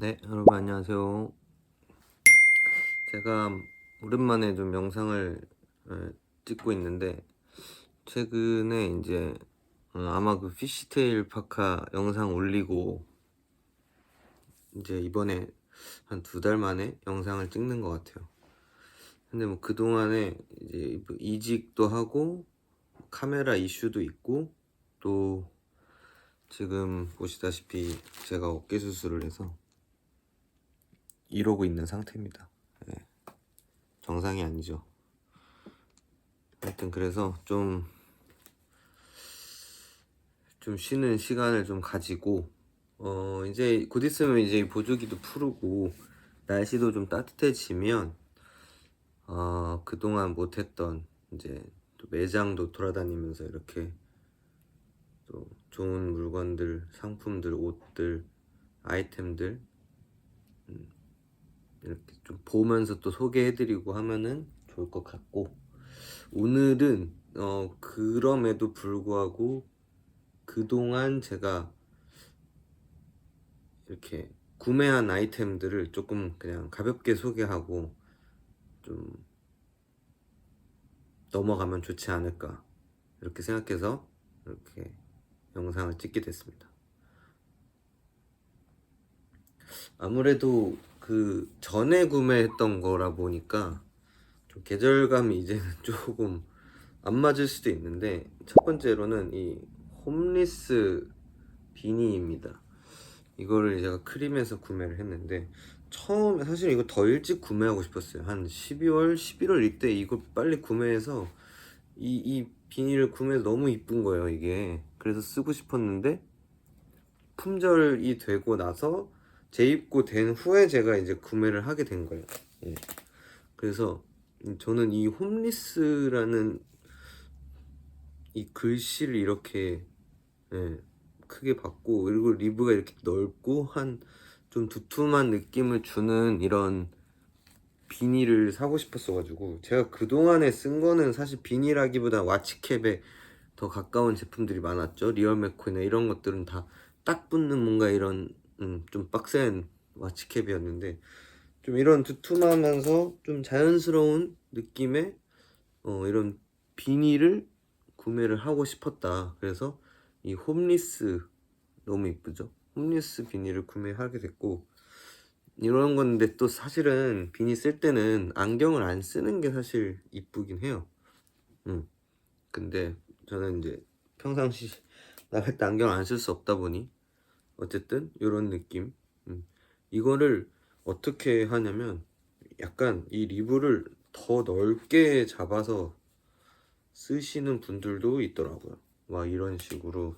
네, 여러분 안녕하세요. 제가 오랜만에 좀 영상을 어, 찍고 있는데 최근에 이제 어, 아마 그 피시테일 파카 영상 올리고 이제 이번에 한 두 달 만에 영상을 찍는 것 같아요. 근데 뭐 그동안에 이제 뭐 이직도 하고 카메라 이슈도 있고 또 지금 보시다시피 제가 어깨 수술을 해서 이러고 있는 상태입니다. 예. 정상이 아니죠. 하여튼 그래서 좀, 좀 쉬는 시간을 좀 가지고, 어, 이제 곧 있으면 이제 보조기도 푸르고, 날씨도 좀 따뜻해지면, 어, 그동안 못했던, 이제 또 매장도 돌아다니면서 이렇게 또 좋은 물건들, 상품들, 옷들, 아이템들, 이렇게 좀 보면서 또 소개해드리고 하면은 좋을 것 같고 오늘은 어 그럼에도 불구하고 그동안 제가 이렇게 구매한 아이템들을 조금 그냥 가볍게 소개하고 좀 넘어가면 좋지 않을까 이렇게 생각해서 이렇게 영상을 찍게 됐습니다. 아무래도 그 전에 구매했던 거라 보니까 좀 계절감이 이제는 조금 안 맞을 수도 있는데 첫 번째로는 이 홈리스 비니입니다. 이거를 제가 크림에서 구매를 했는데 처음에 사실 이거 더 일찍 구매하고 싶었어요. 한 12월, 11월 이때 이거 빨리 구매해서 이, 이 비닐을 구매해서 너무 이쁜 거예요, 이게. 그래서 쓰고 싶었는데 품절이 되고 나서 재입고 된 후에 제가 이제 구매를 하게 된 거예요. 예. 그래서 저는 이 홈리스라는 이 글씨를 이렇게 예, 크게 봤고 그리고 리브가 이렇게 넓고 한 좀 두툼한 느낌을 주는 이런 비닐을 사고 싶었어가지고 제가 그동안에 쓴 거는 사실 비닐하기보다 와치캡에 더 가까운 제품들이 많았죠 리얼 맥코이나 이런 것들은 다 딱 붙는 뭔가 이런 음, 좀 빡센 와치캡이었는데 좀 이런 두툼하면서 좀 자연스러운 느낌의 어, 이런 비닐을 구매를 하고 싶었다. 그래서 이 홈리스 너무 이쁘죠? 홈리스 비닐을 구매하게 됐고 이런 건데 또 사실은 비닐 쓸 때는 안경을 안 쓰는 게 사실 이쁘긴 해요. 음. 근데 저는 이제 평상시 나갈 때 안경 안 쓸 수 없다 보니 어쨌든 이런 느낌. 음. 이거를 어떻게 하냐면 약간 이 리브를 더 넓게 잡아서 쓰시는 분들도 있더라고요. 막 이런 식으로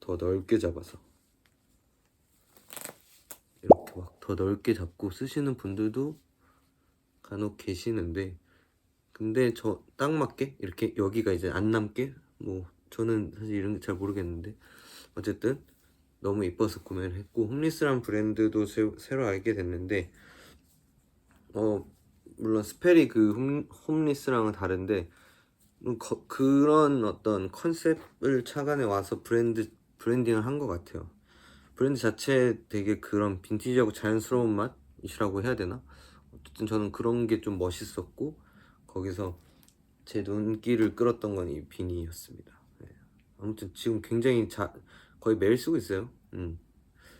더 넓게 잡아서 이렇게 막 더 넓게 잡고 쓰시는 분들도 간혹 계시는데 근데 저 딱 맞게 이렇게 여기가 이제 안 남게 뭐 저는 사실 이런 게 잘 모르겠는데 어쨌든 너무 이뻐서 구매를 했고 홈리스란 브랜드도 새, 새로 알게 됐는데 어 물론 스펠이 그 홈, 홈리스랑은 다른데 음, 거- 그런 어떤 컨셉을 차관해 와서 브랜드 브랜딩을 한 것 같아요. 브랜드 자체 되게 그런 빈티지하고 자연스러운 맛이라고 해야 되나? 어쨌든 저는 그런 게 좀 멋있었고 거기서 제 눈길을 끌었던 건 이 비니였습니다. 네. 아무튼 지금 굉장히 자, 거의 매일 쓰고 있어요. 음.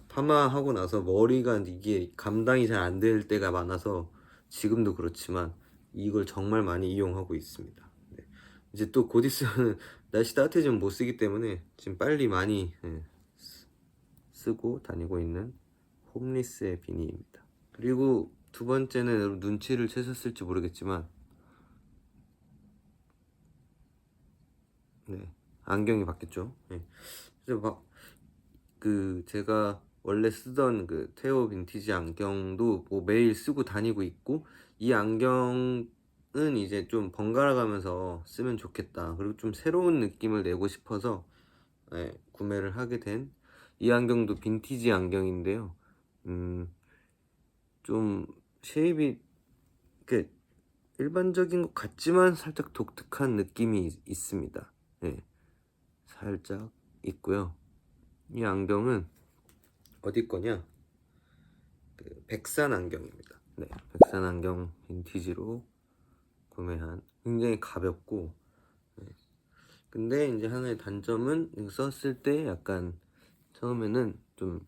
파마하고 나서 머리가 이게 감당이 잘 안 될 때가 많아서 지금도 그렇지만 이걸 정말 많이 이용하고 있습니다. 네. 이제 또 곧 있으면 날씨 따뜻해지면 못 쓰기 때문에 지금 빨리 많이 예, 쓰- 쓰고 다니고 있는 홈리스의 비니입니다. 그리고 두 번째는 눈치를 채셨을지 모르겠지만 네 안경이 바뀌었죠. 네. 그래서 막 그 제가 원래 쓰던 그 테오 빈티지 안경도 뭐 매일 쓰고 다니고 있고 이 안경은 이제 좀 번갈아 가면서 쓰면 좋겠다. 그리고 좀 새로운 느낌을 내고 싶어서 예, 구매를 하게 된 이 안경도 빈티지 안경인데요. 음, 좀 쉐입이 그 일반적인 것 같지만 살짝 독특한 느낌이 있- 있습니다. 예, 살짝 있고요. 이 안경은 어디 거냐? 그 백산 안경입니다. 네, 백산 안경 빈티지로 구매한 굉장히 가볍고 네. 근데 이제 하나의 단점은 썼을 때 약간 처음에는 좀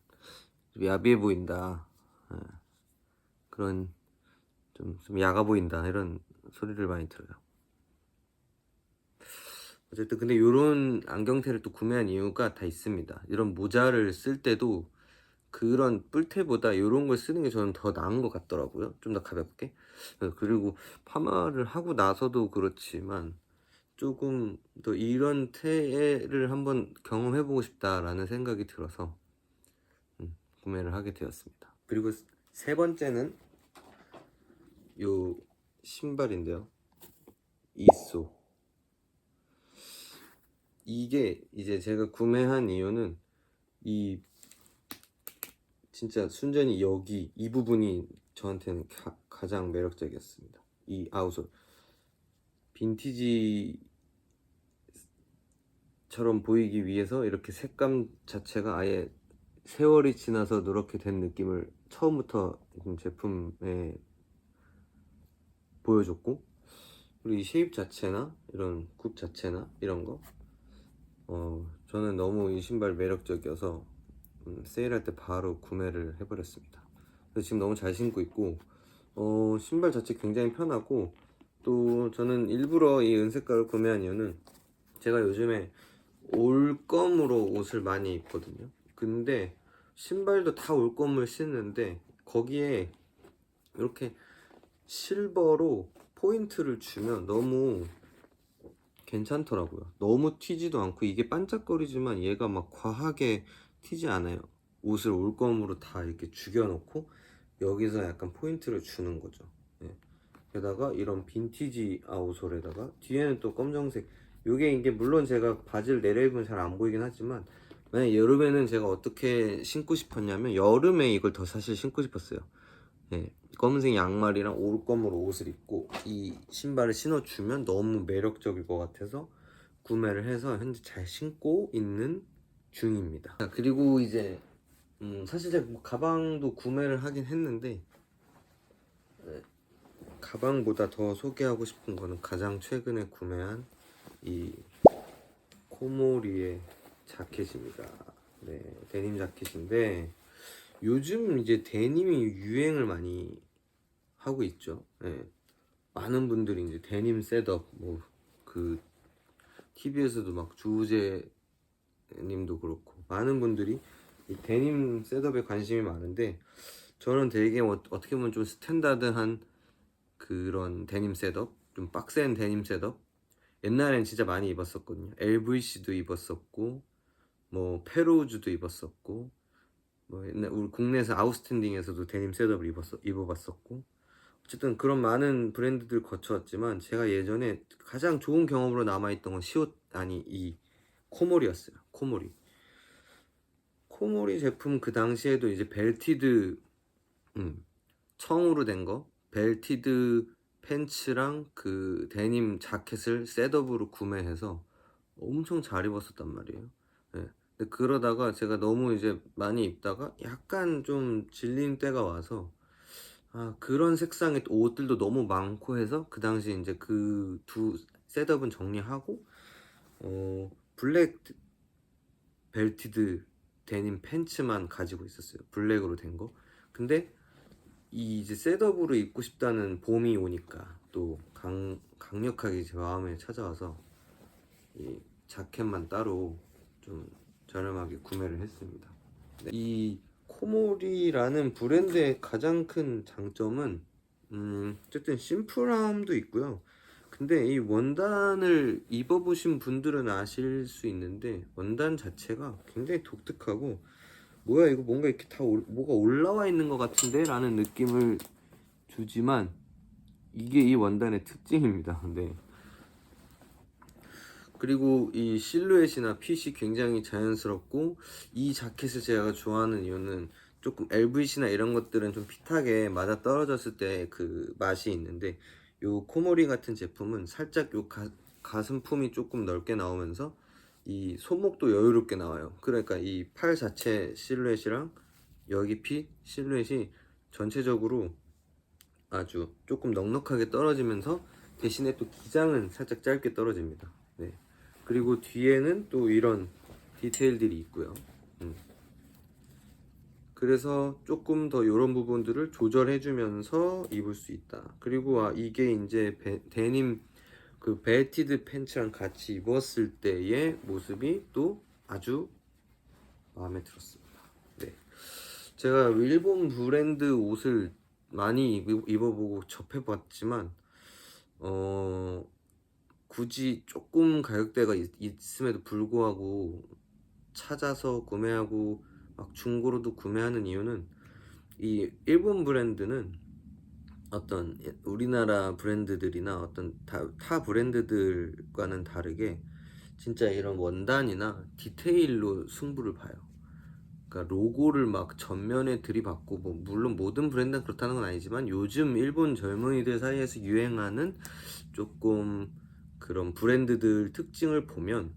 야비해 보인다 예. 그런 좀, 좀 야가 보인다 이런 소리를 많이 들어요. 어쨌든 근데 이런 안경테를 또 구매한 이유가 다 있습니다. 이런 모자를 쓸 때도 그런 뿔테보다 이런 걸 쓰는 게 저는 더 나은 것 같더라고요. 좀 더 가볍게. 어, 그리고 파마를 하고 나서도 그렇지만 조금 더 이런 테를 한번 경험해보고 싶다라는 생각이 들어서 음, 구매를 하게 되었습니다. 그리고 세 번째는 요 신발인데요. 이소. 이게 이제 제가 구매한 이유는 이 진짜 순전히 여기 이 부분이 저한테는 가, 가장 매력적이었습니다. 이 아웃솔 빈티지처럼 보이기 위해서 이렇게 색감 자체가 아예 세월이 지나서 누렇게 된 느낌을 처음부터 제품에 보여줬고 그리고 이 쉐입 자체나 이런 굽 자체나 이런 거 어, 저는 너무 이 신발 매력적이어서 음, 세일할 때 바로 구매를 해버렸습니다. 그래서 지금 너무 잘 신고 있고 어, 신발 자체 굉장히 편하고 또 저는 일부러 이 은색깔을 구매한 이유는 제가 요즘에 올검으로 옷을 많이 입거든요. 근데 신발도 다 올검을 신는데 거기에 이렇게 실버로 포인트를 주면 너무 괜찮더라고요. 너무 튀지도 않고 이게 반짝거리지만 얘가 막 과하게 튀지 않아요. 옷을 올검으로 다 이렇게 죽여놓고 여기서 약간 포인트를 주는 거죠. 예. 게다가 이런 빈티지 아웃솔에다가 뒤에는 또 검정색. 요게 이게 물론 제가 바지를 내려입으면 잘 안 보이긴 하지만 만약 여름에는 제가 어떻게 신고 싶었냐면 여름에 이걸 더 사실 신고 싶었어요. 예. 검은색 양말이랑 올검으로 옷을 입고 이 신발을 신어주면 너무 매력적일 것 같아서 구매를 해서 현재 잘 신고 있는 중입니다. 자, 그리고 이제 음, 사실 제가 뭐 가방도 구매를 하긴 했는데 네, 가방보다 더 소개하고 싶은 거는 가장 최근에 구매한 이 코모리의 자켓입니다. 네, 데님 자켓인데 요즘 이제 데님이 유행을 많이 하고 있죠. 예. 많은 분들이 이제 데님 셋업 뭐 그 TV에서도 막 주우재 님도 그렇고 많은 분들이 이 데님 셋업에 관심이 많은데 저는 되게 어, 어떻게 보면 좀 스탠다드한 그런 데님 셋업 좀 빡센 데님 셋업 옛날엔 진짜 많이 입었었거든요 LVC도 입었었고 뭐 페로우즈도 입었었고 뭐 옛날 우리 국내에서 아웃스탠딩에서도 데님 셋업을 입었어, 입어봤었고 어쨌든 그런 많은 브랜드들 거쳐왔지만 제가 예전에 가장 좋은 경험으로 남아있던 건 시옷 아니 이 코모리였어요 코모리 코모리 제품 그 당시에도 이제 벨티드 음, 청으로 된 거 벨티드 팬츠랑 그 데님 자켓을 셋업으로 구매해서 엄청 잘 입었었단 말이에요 예. 그러다가 제가 너무 이제 많이 입다가 약간 좀 질린 때가 와서 아 그런 색상의 옷들도 너무 많고 해서 그 당시 이제 그 두 셋업은 정리하고 어 블랙 벨티드 데님 팬츠만 가지고 있었어요. 블랙으로 된 거. 근데 이 이제 셋업으로 입고 싶다는 봄이 오니까 또 강, 강력하게 제 마음에 찾아와서 이 자켓만 따로 좀 저렴하게 구매를 했습니다. 네. 이 코모리라는 브랜드의 가장 큰 장점은 음, 어쨌든 심플함도 있고요. 근데 이 원단을 입어보신 분들은 아실 수 있는데 원단 자체가 굉장히 독특하고 뭐야 이거 뭔가 이렇게 다 올- 뭐가 올라와 있는 것 같은데 라는 느낌을 주지만 이게 이 원단의 특징입니다. 네. 그리고 이 실루엣이나 핏이 굉장히 자연스럽고 이 자켓을 제가 좋아하는 이유는 조금 LVC나 이런 것들은 좀 핏하게 맞아 떨어졌을 때 그 맛이 있는데 요 코모리 같은 제품은 살짝 요 가, 가슴품이 조금 넓게 나오면서 이 손목도 여유롭게 나와요. 그러니까 이 팔 자체 실루엣이랑 여기 핏 실루엣이 전체적으로 아주 조금 넉넉하게 떨어지면서 대신에 또 기장은 살짝 짧게 떨어집니다. 네. 그리고 뒤에는 또 이런 디테일들이 있고요. 음. 그래서 조금 더 이런 부분들을 조절해주면서 입을 수 있다. 그리고 아 이게 이제 베- 데님 그 벨티드 팬츠랑 같이 입었을 때의 모습이 또 아주 마음에 들었습니다. 네. 제가 일본 브랜드 옷을 많이 입- 입어보고 접해봤지만 어 굳이 조금 가격대가 있, 있음에도 불구하고 찾아서 구매하고 막 중고로도 구매하는 이유는 이 일본 브랜드는 어떤 우리나라 브랜드들이나 어떤 다, 타 브랜드들과는 다르게 진짜 이런 원단이나 디테일로 승부를 봐요. 그러니까 로고를 막 전면에 들이받고 뭐 물론 모든 브랜드는 그렇다는 건 아니지만 요즘 일본 젊은이들 사이에서 유행하는 조금 그런 브랜드들 특징을 보면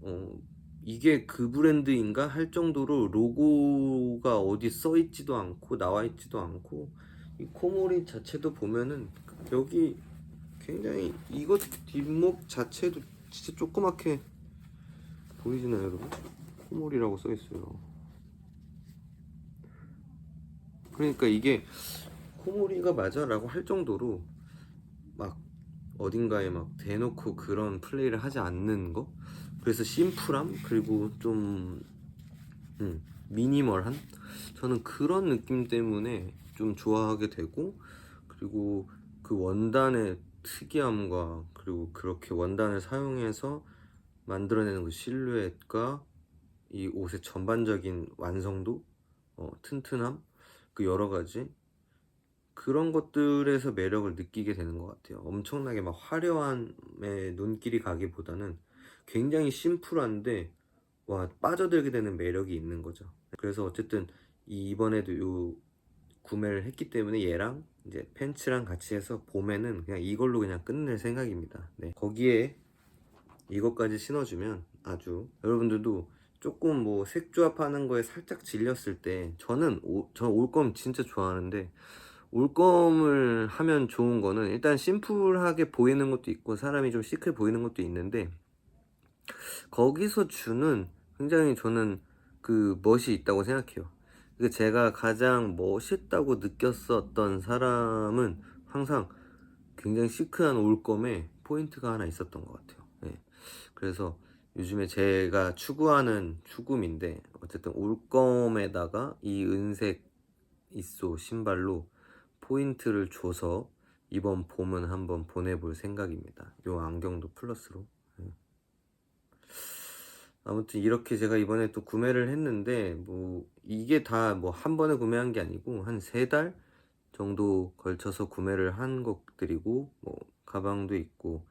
어 이게 그 브랜드인가 할 정도로 로고가 어디 써 있지도 않고 나와 있지도 않고 이 코모리 자체도 보면은 여기 굉장히 이것 뒷목 자체도 진짜 조그맣게 보이시나요 여러분? 코모리라고 써 있어요. 그러니까 이게 코모리가 맞아 라고 할 정도로 막 어딘가에 막 대놓고 그런 플레이를 하지 않는 거? 그래서 심플함? 그리고 좀 음, 미니멀한 저는 그런 느낌 때문에 좀 좋아하게 되고 그리고 그 원단의 특이함과 그리고 그렇게 원단을 사용해서 만들어내는 그 실루엣과 이 옷의 전반적인 완성도 어, 튼튼함? 그 여러 가지 그런 것들에서 매력을 느끼게 되는 것 같아요. 엄청나게 막 화려함에 눈길이 가기보다는 굉장히 심플한데 와 빠져들게 되는 매력이 있는 거죠. 그래서 어쨌든 이- 이번에도 요 구매를 했기 때문에 얘랑 이제 팬츠랑 같이 해서 봄에는 그냥 이걸로 그냥 끝낼 생각입니다. 네. 거기에 이것까지 신어주면 아주 여러분들도 조금 뭐 색 조합하는 거에 살짝 질렸을 때 저는 오, 저 올검 진짜 좋아하는데 올검을 하면 좋은 거는 일단 심플하게 보이는 것도 있고 사람이 좀 시크해 보이는 것도 있는데 거기서 주는 굉장히 저는 그 멋이 있다고 생각해요. 그 제가 가장 멋있다고 느꼈었던 사람은 항상 굉장히 시크한 올검에 포인트가 하나 있었던 것 같아요. 네. 그래서 요즘에 제가 추구하는 추구미인데 어쨌든 올검에다가 이 은색 있소 신발로 포인트를 줘서 이번 봄은 한번 보내볼 생각입니다. 요 안경도 플러스로. 네. 아무튼 이렇게 제가 이번에 또 구매를 했는데 뭐 이게 다 뭐 한 번에 구매한 게 아니고 한 세 달 정도 걸쳐서 구매를 한 것들이고 뭐 가방도 있고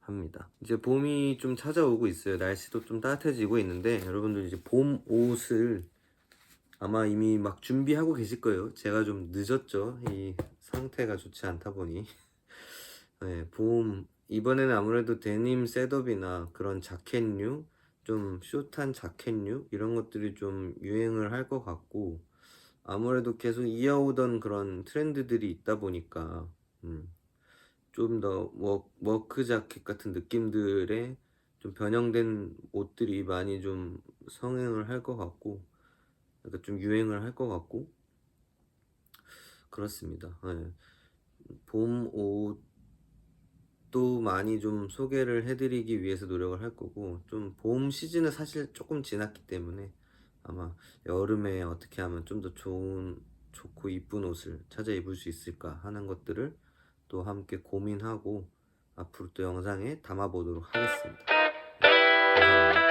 합니다. 이제 봄이 좀 찾아오고 있어요. 날씨도 좀 따뜻해지고 있는데 여러분들 이제 봄 옷을 아마 이미 막 준비하고 계실 거예요. 제가 좀 늦었죠. 이 상태가 좋지 않다 보니. 네, 봄 이번에는 아무래도 데님 셋업이나 그런 자켓류, 좀 숏한 자켓류 이런 것들이 좀 유행을 할 것 같고 아무래도 계속 이어오던 그런 트렌드들이 있다 보니까 음, 좀더 워크 자켓 같은 느낌들의 좀 변형된 옷들이 많이 좀 성행을 할 것 같고 그러니까 좀 유행을 할 것 같고 그렇습니다. 네. 봄 옷도 많이 좀 소개를 해드리기 위해서 노력을 할 거고 좀 봄 시즌은 사실 조금 지났기 때문에 아마 여름에 어떻게 하면 좀 더 좋은 좋고 이쁜 옷을 찾아 입을 수 있을까 하는 것들을 또 함께 고민하고 앞으로 또 영상에 담아보도록 하겠습니다. 네, 감사합니다.